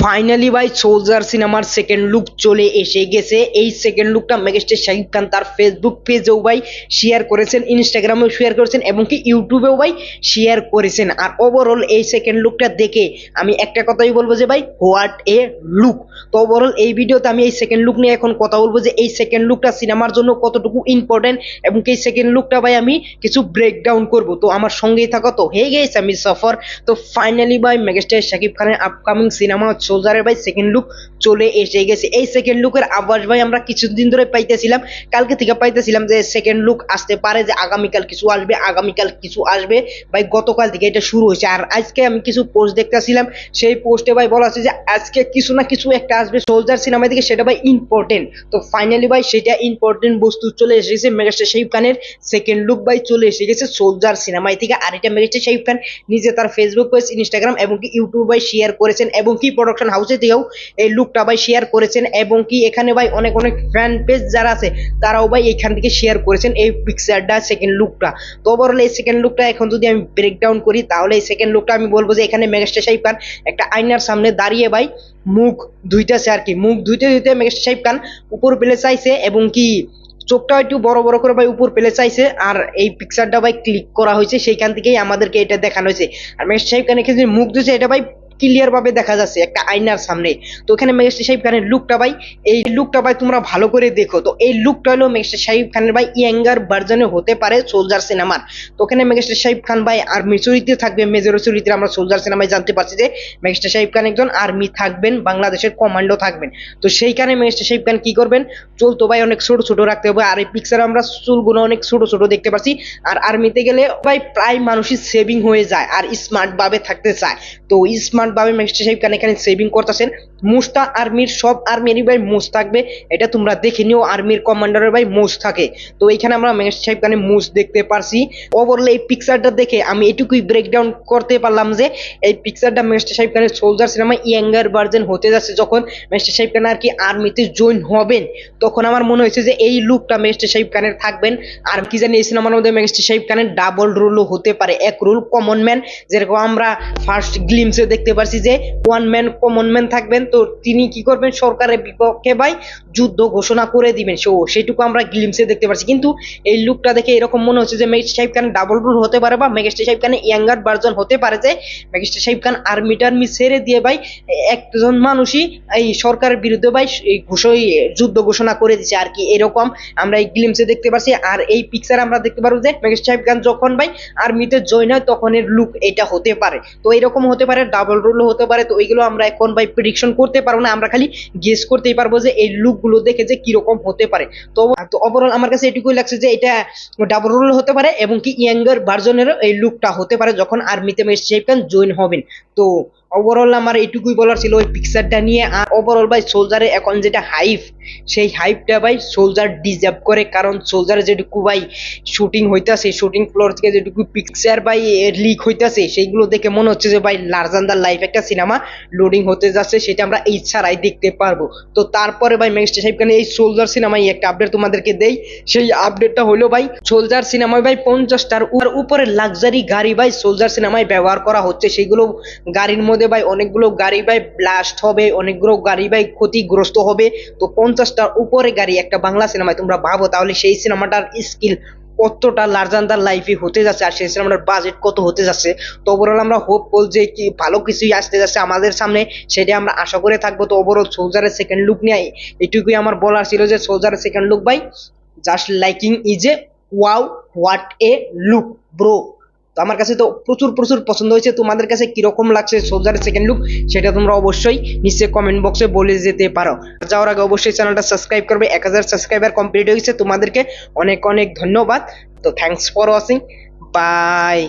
Finally ভাই soldier সিনেমার second look চলে এসে গেছে। এই সেকেন্ড লুকটা মেগাস্টার শাহিদ খান তার ফেসবুক পেজেও ভাই শেয়ার করেছেন ইনস্টাগ্রামেও শেয়ার করেছেন এবং কি ইউটিউবেও ভাই শেয়ার করেছেন। আর ওভারঅল এই সেকেন্ড লুকটা দেখে আমি একটা কথাই বলব যে ভাই হোয়াট এ লুক তো ওভারঅল এই ভিডিওতে আমি এই সেকেন্ড লুক নিয়ে এখন কথা বলব যে এই সেকেন্ড লুকটা সিনেমার জন্য কতটুকু ইম্পর্টেন্ট এবং কি সেকেন্ড লুকটা ভাই আমি কিছু ব্রেকডাউন করব। তো আমার সঙ্গেই থাকো। তো হয়ে গেছে আমি সফর। তো ফাইনালি ভাই মেগাস্টার শাকিব খানের আপকামিং সিনেমা সোলজারের ভাই সেকেন্ড লুক চলে এসে গেছে। এই সেকেন্ড লুকের আভাস ভাই আমরা কিছুদিন ধরে পাইতেছিলাম। কালকে থেকে পাইতেছিলাম যে সেকেন্ড লুক আসতে পারে যে আগামীকাল কিছু আসবে, আগামীকাল কিছু আসবে। ভাই, গতকাল থেকে এটা শুরু হয়েছে। আর আজকে আমি কিছু পোস্ট দেখতেছিলাম। সেই পোস্টে ভাই বলা আছে যে আজকে কিছু না কিছু একটা আসবে সোলজার সিনেমা থেকে, সেটা ভাই ইম্পর্টেন্ট তো ফাইনালি ভাই সেটা ইম্পর্টেন্ট বস্তু চলে এসেছে মেগাস্টার শাহিব খানের সেকেন্ড লুক ভাই চলে এসে গেছে সোলজার সিনেমায় থেকে। আর এটা মেগাস্টার শাহিব খান নিজে তার ফেসবুক পেজ ইনস্টাগ্রাম এবং কি ইউটিউব ভাই শেয়ার করেছেন এবং কি প্রোডাকশন হাউসে দিয়েও এই লুকটা ভাই শেয়ার করেছেন এবং কি এখানে ভাই অনেক অনেক ফ্যান পেজ যারা আছে, তারাও ভাই এখান থেকে শেয়ার করেছেন এই পিকচারটা সেকেন্ড লুকটা তো ওভারঅল এই সেকেন্ড লুকটা এখন যদি আমি ব্রেকডাউন করি, তাহলে এই সেকেন্ড লুকটা আমি বলব যে এখানে মেগাস্টার শাহিব খান একটা আয়নার সামনে দাঁড়িয়ে ভাই মুখ ধুইতেছে আর কি, মুখ ধুইতে ধুইতে মেগাস্টার শাহিব খান উপর পেলে চাইছে এবং কি চোখটা একটু বড় বড় করে ভাই উপর পেলে চাইছে আর এই পিকচারটা ভাই ক্লিক করা হয়েছে, সেইখান থেকেই আমাদেরকে এটা দেখানো হয়েছে। আর খান এখানে যে মুখ ধুছে এটা ভাই ক্লিয়ার ভাবে দেখা যাচ্ছে, একটা আয়নার সামনে। তো এখানে মেগাস্টার শাহিব খানের লুকটা ভাই, এই লুকটা ভাই তোমরা ভালো করে দেখো। তো এই লুকটা হলো মেগাস্টার শাহিব খানের ভাই ইয়াঙ্গার ভার্জনে হতে পারে সোলজার সিনেমার তো ওখানে মেগাস্টার শাহিব খান ভাই আর্মি চরিত্রে থাকবে মেজর চরিত্রে আমরা সোলজার সিনেমায় জানতে পারছি যে মেগাস্টার শাহিব খান একজন আর্মি থাকবেন, বাংলাদেশের কমান্ডো থাকবেন। তো সেইখানে মেগাস্টার শাহিব খান কি করবেন? চুল তো ভাই অনেক ছোট ছোট রাখতে হবে, আর এই পিকচারে আমরা চুলগুলো অনেক ছোট ছোট দেখতে পাচ্ছি আর আর্মিতে গেলে ভাই প্রায় মানুষই সেভিং হয়ে যায়, আর স্মার্ট ভাবে থাকতে চায়। তো স্মার্ট ভাবে মেগাস্টার শাহিব খান এখানে সেভিং করতেছেন। মুস্তা আর্মির সব আর্মিরই ভাই মুস থাকবে। এটা তোমরা দেখে নিও আর্মির কমান্ডারের ভাই মুস থাকে। তো এখানে আমরা মেগাস্টার সাহেব খানের মুস দেখতে পারছি। ওভারঅল এই পিকচারটা দেখে আমি এটুকুই ব্রেকডাউন করতে পারলাম যে, এই পিকচারটা মেগাস্টার শাহিব খানের সোলজার সিনেমা ইয়াঙ্গার ভার্জন হতে যাচ্ছে। যখন মেগাস্টার শাহিব খান আর কি আর্মিতে জয়েন হবেন, তখন আমার মনে হয়েছে যে এই লুকটা মেগাস্টার শাহিব খানের থাকবেন। আর কি জানি এই সিনেমার মধ্যে মেগাস্টার শাহিব খানের ডাবল রোলও হতে পারে। এক রোল কমন ম্যান যেরকম আমরা ফার্স্ট গ্লিমসে দেখতে পারছি যে ওয়ান ম্যান কমন ম্যান থাকবেন, তো তিনি কি করবেন? সরকারের বিপক্ষে ভাই যুদ্ধ ঘোষণা করে দিবেন। সো, সেটুকু আমরা গ্লিমসে দেখতে পাচ্ছি কিন্তু এই লুকটা দেখে এরকম মনে হচ্ছে যে মেগাস্টার শাহিব খান ডাবল রোল হতে পারে বা মেগাস্টার শাহিব খানের ইয়াঙ্গার ভার্জন হতে পারে যে মেগাস্টার শাহিব খান আর্মি টার্মি ছেড়ে দিয়ে ভাই একজন মানুষই এই সরকারের বিরুদ্ধে ভাই এই ঘোষই যুদ্ধ ঘোষণা করে দিচ্ছে আর কি। এরকম আমরা এই গ্লিমসে দেখতে পাচ্ছি আর এই পিকচার আমরা দেখতে পারব যে মেগাস্টার শাহিব খান যখন ভাই আর্মিতে জয়েন হয় তখন এর লুক এটা হতে পারে। তো এরকম হতে পারে ডাবল রোল হতে পারে, তো এইগুলো আমরা এখন ভাই প্রেডিকশন করতে পারব না, আমরা খালি গেস করতেই পারব যে এই লুকগুলো দেখে যে কীরকম হতে পারে। তো তো ওভারঅল আমার কাছে এটুকুই লাগছে যে এটা ডাবল রোল হতে পারে এবং কি ইয়াঙ্গার ভার্জনেরও এই লুকটা হতে পারে যখন আর্মিতে মেশ জয়েন হবেন। তো ওভারঅল আমার এটুকুই বলার ছিল, ওই পিকচারটা নিয়ে আর ওভারঅল ভাই সোলজারে এখন যেটা হাইপ সেই হাইপটা ভাই সোলজার ডিজার্ভ করে কারণ সোলজারে যেটুকু ভাই শুটিং হইতাছে শুটিং ফ্লোর থেকে যেটুকু পিকচার ভাই লিক হইতাছে, সেইগুলো দেখে মনে হচ্ছে যে ভাই লার্জান লাইফ একটা সিনেমা লোডিং হতে যাচ্ছে, সেটা আমরা এই ছাড়াই দেখতে পারব। তো তারপরে ভাই মেগাস্টার সাহেব খান এই সোলজার সিনেমায় একটা আপডেট তোমাদেরকে দেই। সেই আপডেটটা হলো ভাই সোলজার সিনেমায় ভাই পঞ্চাশটার উপরে লাক্সারি গাড়ি ভাই সোলজার সিনেমায় ব্যবহার করা হচ্ছে। সেইগুলো গাড়ির মধ্যে ভাই অনেকগুলো গাড়ি ভাই ব্লাস্ট হবে, অনেকগুলো গাড়ি ভাই ক্ষতিগ্রস্ত হবে। তো পঞ্চাশটার উপরে গাড়ি, একটা বাংলা সিনেমায় তোমরা ভাবো, তাহলে সেই সিনেমাটার স্কিল কতটা লার্জান দার লাইফে হতে যাচ্ছে আর সেই সিনেমাটার বাজেট কত হতে যাচ্ছে। তো ওভারঅল আমরা হোপ বল যে কি, ভালো কিছুই আসতে যাচ্ছে আমাদের সামনে সেটা আমরা আশা করে থাকব। তো ওভারঅল সোলজারের সেকেন্ড লুক নিয়ে এটুকুই আমার বলার ছিল যে সোলজারের সেকেন্ড লুক ভাই just liking is a wow what a look bro আমার কাছে তো প্রচুর প্রচুর পছন্দ হয়েছে। তোমাদের কাছে কীরকম লাগছে সোলজারের সেকেন্ড লুক সেটা তোমরা অবশ্যই নিচে কমেন্ট বক্সে বলে যেতে পারো। যাওয়ার আগে অবশ্যই চ্যানেলটা সাবস্ক্রাইব করবে। এক হাজার সাবস্ক্রাইবার কমপ্লিট হয়েছে। তোমাদেরকে অনেক অনেক ধন্যবাদ। তো থ্যাংকস ফর ওয়াচিং বাই